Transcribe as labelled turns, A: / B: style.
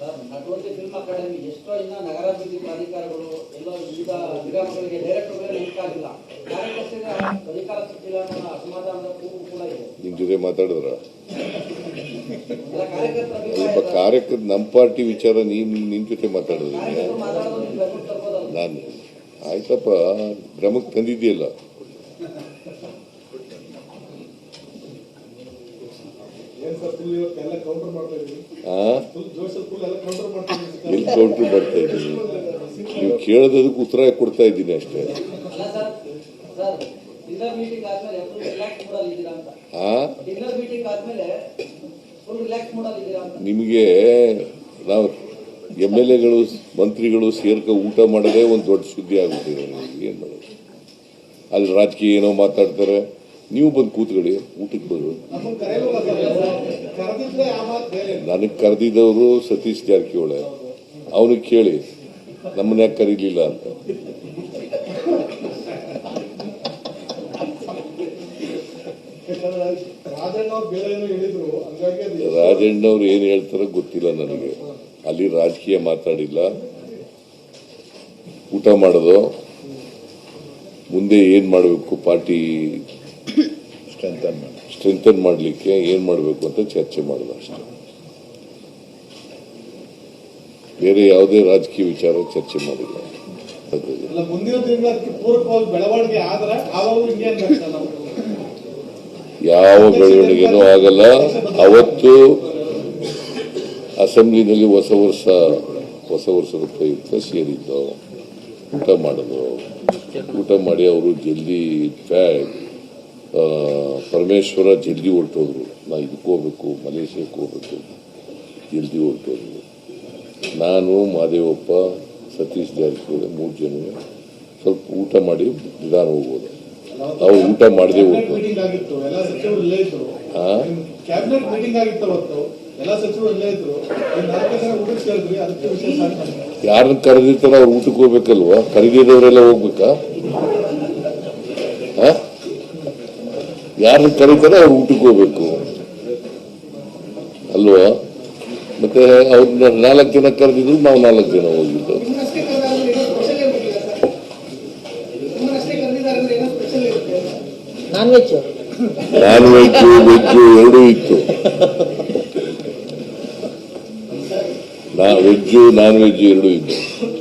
A: ನಟವಂತಿ film academy ಎಷ್ಟೋ ಇನ್ನ ನಗರಾಭಿವೃದ್ಧಿ ಪ್ರಾಧಿಕಾರಗಳು ಎಲ್ಲ ವಿವಿಧ ನಿಗಮಗಳಿಗೆ ಡೈರೆಕ್ಟರ್ಗಳೇ ನೇಮಕ ಆಗಿಲ್ಲ. ಕಾರ್ಯಕರ್ತರಿಗೆ ಅಧಿಕಾರ ಸಿಕ್ಕಿಲ್ಲ ಅನ್ನೋ ಅಸಮಾಧಾನದ ಕೂಗು ಕೂಡ ಇದೆ.
B: ನಿಮ್ ಜೊತೆ ಮಾತಾಡಿದ್ರ? ಸ್ವಲ್ಪ
A: ಸರ್.
B: ಕಾರ್ಯಕರ್ತ ನಮ್ಮ ಪಾರ್ಟಿ ವಿಚಾರ ನೀನ್ ನಿನ್ ಜೊತೆ ಮಾತಾಡಿದ್ರಿ. ನಾನು ಆಯ್ತಪ್ಪ ಭ್ರಮಕ್ಕೆ ತಂದಿದ್ಯಲ್ಲ
C: ಎಲ್ಲ ಕೌಂಟರ್ ಮಾಡ್ತಾ ಇದೀವಿ
B: ಎಲ್ಲಿ ಕೌಂಟ್ರ್ ಬರ್ತಾ ಇದ್ದೀನಿ. ನೀವು ಕೇಳೋದಕ್ಕೆ ಉತ್ತರ ಕೊಡ್ತಾ ಇದ್ದೀನಿ ಅಷ್ಟೇ. ನಿಮಗೆ ನಾವು ಎಂ ಎಲ್ ಎಗಳು ಮಂತ್ರಿಗಳು ಸೇರ್ಕ ಊಟ ಮಾಡೋದೇ ಒಂದು ದೊಡ್ಡ ಸುದ್ದಿ ಆಗುತ್ತೆ ಏನು ಏನ್ ಮಾಡೋದು? ಅಲ್ಲಿ ರಾಜಕೀಯ ಏನೋ ಮಾತಾಡ್ತಾರೆ. ನೀವು ಬಂದು ಕೂತ್ಕೊಳ್ಳಿ, ಊಟಕ್ಕೆ
C: ಬರು.
B: ನನಗೆ ಕರೆದಿದ್ದವರು ಸತೀಶ್ ಜಾರಕಿಹೊಳೆ. ಅವನಿಗೆ ಕೇಳಿ ನಮ್ಮನ್ನ ಯಾಕೆ ಕರೀಲಿಲ್ಲ ಅಂತ. ರಾಜಣ್ಣವ್ರು ಏನು ಹೇಳ್ತಾರೋ ಗೊತ್ತಿಲ್ಲ ನನಗೆ. ಅಲ್ಲಿ ರಾಜಕೀಯ ಮಾತಾಡಿಲ್ಲ. ಊಟ ಮಾಡೋದು. ಮುಂದೆ ಏನ್ ಮಾಡಬೇಕು, ಪಾರ್ಟಿ ಸ್ಟ್ರೆಂಥನ್ ಮಾಡಲಿಕ್ಕೆ ಏನು ಮಾಡಬೇಕು ಅಂತ ಚರ್ಚೆ ಮಾಡಿದ ಅಷ್ಟೇ. ಬೇರೆ ಯಾವುದೇ ರಾಜಕೀಯ ವಿಚಾರ ಚರ್ಚೆ ಮಾಡಿಲ್ಲ. ಯಾವ ಬೆಳವಣಿಗೆನೂ ಆಗಲ್ಲ. ಅವತ್ತು ಅಸೆಂಬ್ಲಿನಲ್ಲಿ ಹೊಸ ವರ್ಷ ಹೊಸ ವರ್ಷದ ಪ್ರಯುಕ್ತ ಸೇರಿದ್ದು. ಊಟ ಮಾಡೋದು. ಊಟ ಮಾಡಿ ಅವರು ಜಲ್ದಿ ಫ್ಯಾಗ್ ಪರಮೇಶ್ವರ ಜಲ್ದಿ ಹೊರಟೋದ್ರು. ನಾ ಇದಕ್ಕೆ ಹೋಗ್ಬೇಕು ಮಲೇಷ್ಯಾಕ್ಕೆ ಹೋಗ್ಬೇಕು ಜಲ್ದಿ ಹೊರಟೋದ್ರು. ನಾನು ಮಾದೇವಪ್ಪ ಸತೀಶ್ ಜಾರಕಿಹೊಳಿ ಮೂರು ಜನ ಸ್ವಲ್ಪ ಊಟ ಮಾಡಿ ನಿಧಾನ ಹೋಗ್ಬೋದು. ನಾವು ಊಟ ಮಾಡದೆ ಹೋಗ್ಬೋದು. ಯಾರನ್ನ ಕರೆದಿರ್ತಾರ ಅವ್ರು ಊಟಕ್ಕೆ ಹೋಗ್ಬೇಕಲ್ವಾ? ಕರೆದಿದ್ದವರೆಲ್ಲ ಹೋಗ್ಬೇಕಾ? ಯಾರನ್ನ ಕರೀತಾರೆ ಅವ್ರು ಊಟಕ್ಕೋಬೇಕು ಹೋಗ್ಬೇಕು ಅಲ್ವಾ? ಮತ್ತೆ ಅವ್ರನ್ನ ನಾಲ್ಕು ಜನ ಕರೆದಿದ್ರು ನಾವು ನಾಲ್ಕು ಜನ ಹೋಗಿದ್ದು. ನಾನ್ ವೆಜ್ ವೆಜ್ ಎರಡೂ ಇತ್ತು. ನಾ ವೆಜ್ ನಾನ್ ವೆಜ್ ಎರಡೂ ಇತ್ತು.